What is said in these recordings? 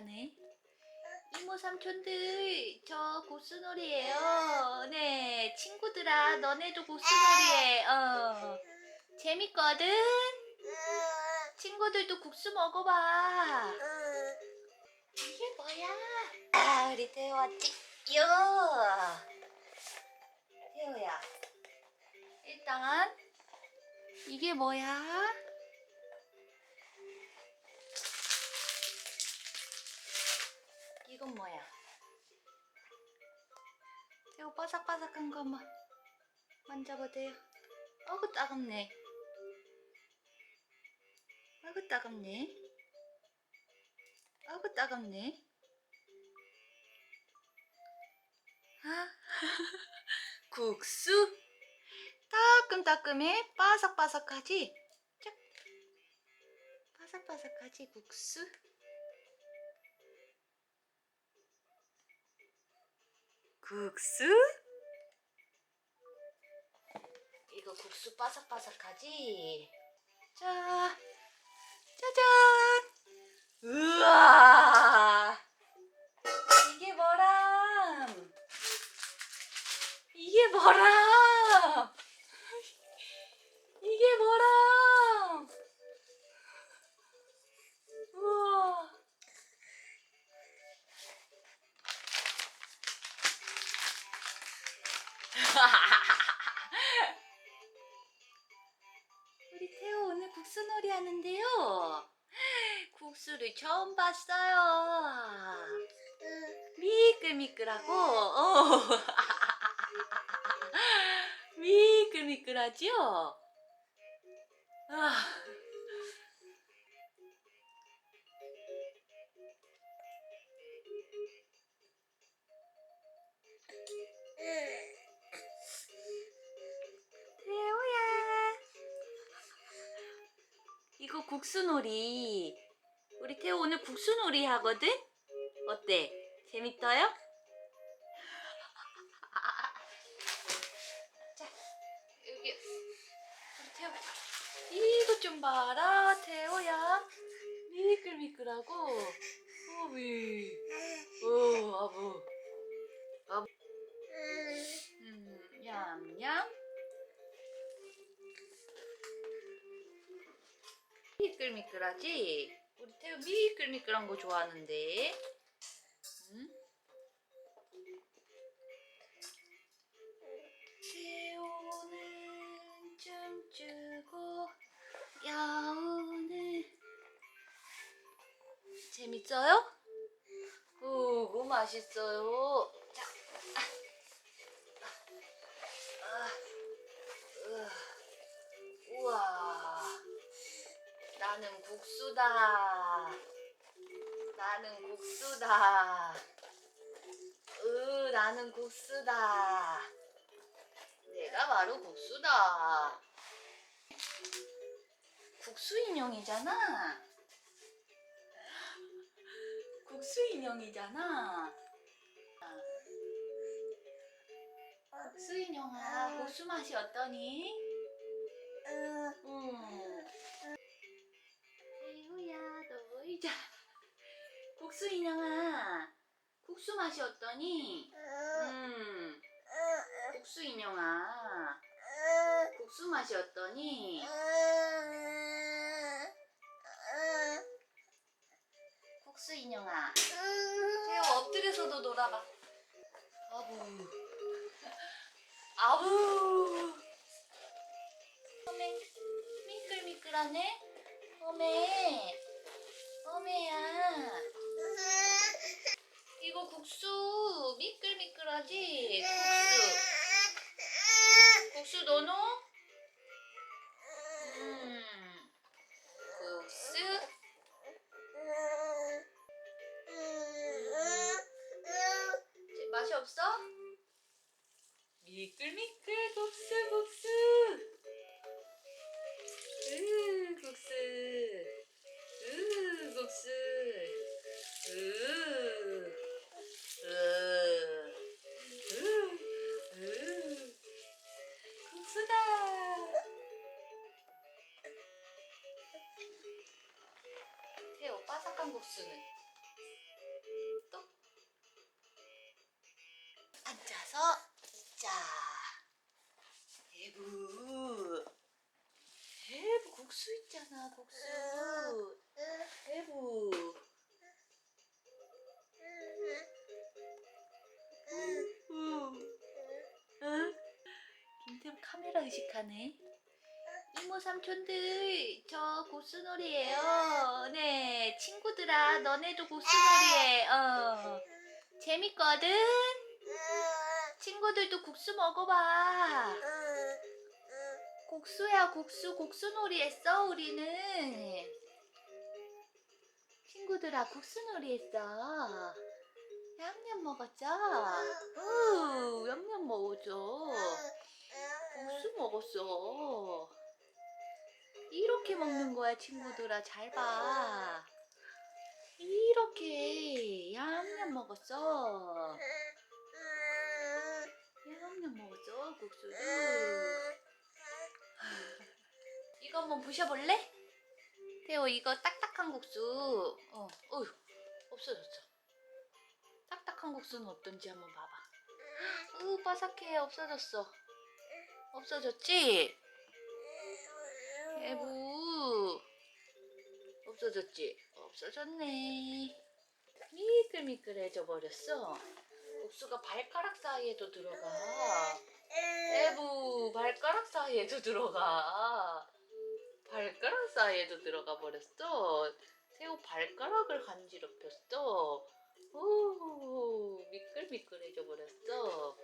네. 이모 삼촌들 저 고스놀이에요. 네 친구들아 너네도 고스놀이해. 어 재밌거든. 친구들도 국수 먹어봐. 이게 뭐야? 아 우리 태호 왔지? 요. 태호야. 일단 이게 뭐야? 이건 뭐야? 이거 바삭바삭한 거 한번 만져보세요. 어구 따갑네. 어구 따갑네. 어구 따갑네. 아, 국수. 따끔따끔해. 바삭바삭하지? 짝. 바삭바삭하지 국수. 국수? 이거 국수 바삭바삭하지? 자, 짜잔! 우와! 이게 뭐람? 이게 뭐람? 우리 태호 오늘 국수놀이 하는데요. 국수를 처음 봤어요. 미끌미끌하고, 어. 미끌미끌하죠? 아. 국수놀이. 우리 태호 오늘 국수놀이 하거든? 어때? 재밌어요? 자, 여기 우리 태호. 이거 좀 봐라, 태호야. 미끌미끌하고. 오, 아부. 아부. 미끌미끌하지? 우리 태우 미끌미끌한 거 좋아하는데. 응? 태우는 춤추고 야우는 재밌어요? 오고 맛있어요. 자, 아, 아, 으아, 우와. 나는 국수다. 나는 국수다. 으, 나는 국수다. 내가 바로 국수다. 국수 인형이잖아. 국수 인형이잖아. 국수 인형아, 국수 맛이 어떠니? 국수 인형아, 국수 맛이 어떠니? 음, 국수 인형아, 국수 맛이 어떠니? 국수 인형아, 태우 엎드려서도 놀아봐. 아부, 아부. 어메, 미끌미끌하네. 어메, 어메야. 이거 국수 미끌미끌하지? 국수. 국수 넣어? 음. 국수. 제 맛이 없어? 미끌미끌 국수 국수. 으 국수. 으 국수. 태호 바삭한 국수는 또 앉아서 자. 대부. 대부 국수 있잖아 국수. 대부. 의식하네. 이모 삼촌들 저 고수놀이에요. 네 친구들아 너네도 고수놀이해. 어 재밌거든. 친구들도 국수 먹어봐. 국수야 국수 국수놀이 했어 우리는. 친구들아 국수놀이 했어. 냠냠 먹었죠? 우 냠냠 먹었죠. 국수 먹었어. 이렇게 먹는 거야, 친구들아. 잘 봐. 이렇게 얌얌 먹었어. 얌얌 먹었어, 국수를. 이거 한번 부셔볼래? 태호, 이거 딱딱한 국수. 어, 어휴, 없어졌어. 딱딱한 국수는 어떤지 한번 봐봐. 으, 바삭해. 없어졌어. 없어졌지? 에부. 없어졌지? 없어졌네. 미끌미끌해져 버렸어. 국수가 발가락 사이에도 들어가. 에부 발가락 사이에도 들어가. 발가락 사이에도 들어가 버렸어. 새우 발가락을 간지럽혔어. 오 미끌미끌해져 버렸어.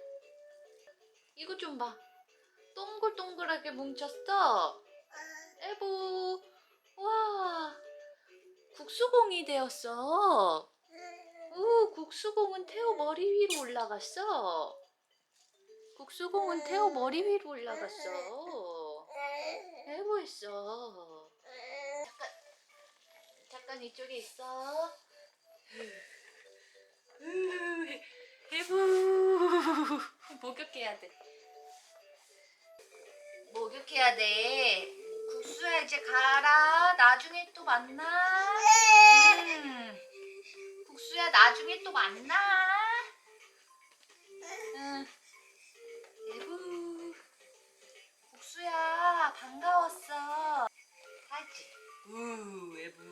이거 좀봐 동글동글하게 뭉쳤어 에보, 와, 국수공이 되었어. 우, 국수공은 태호 머리 위로 올라갔어. 국수공은 태호 머리 위로 올라갔어. 에보 있어. 잠깐, 잠깐 이쪽에 있어. 으, 에보, 목욕해야 돼. 목욕해야 돼. 국수야 이제 가라. 나중에 또 만나. 음. 국수야 나중에 또 만나. 응. 예부. 국수야 반가웠어. 알지? 우 예부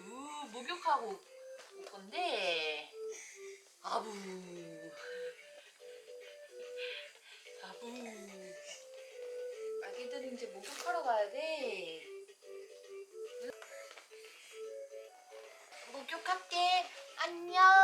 목욕하고 올 건데. 아부 이제 목욕하러 가야 돼. 목욕할게. 안녕.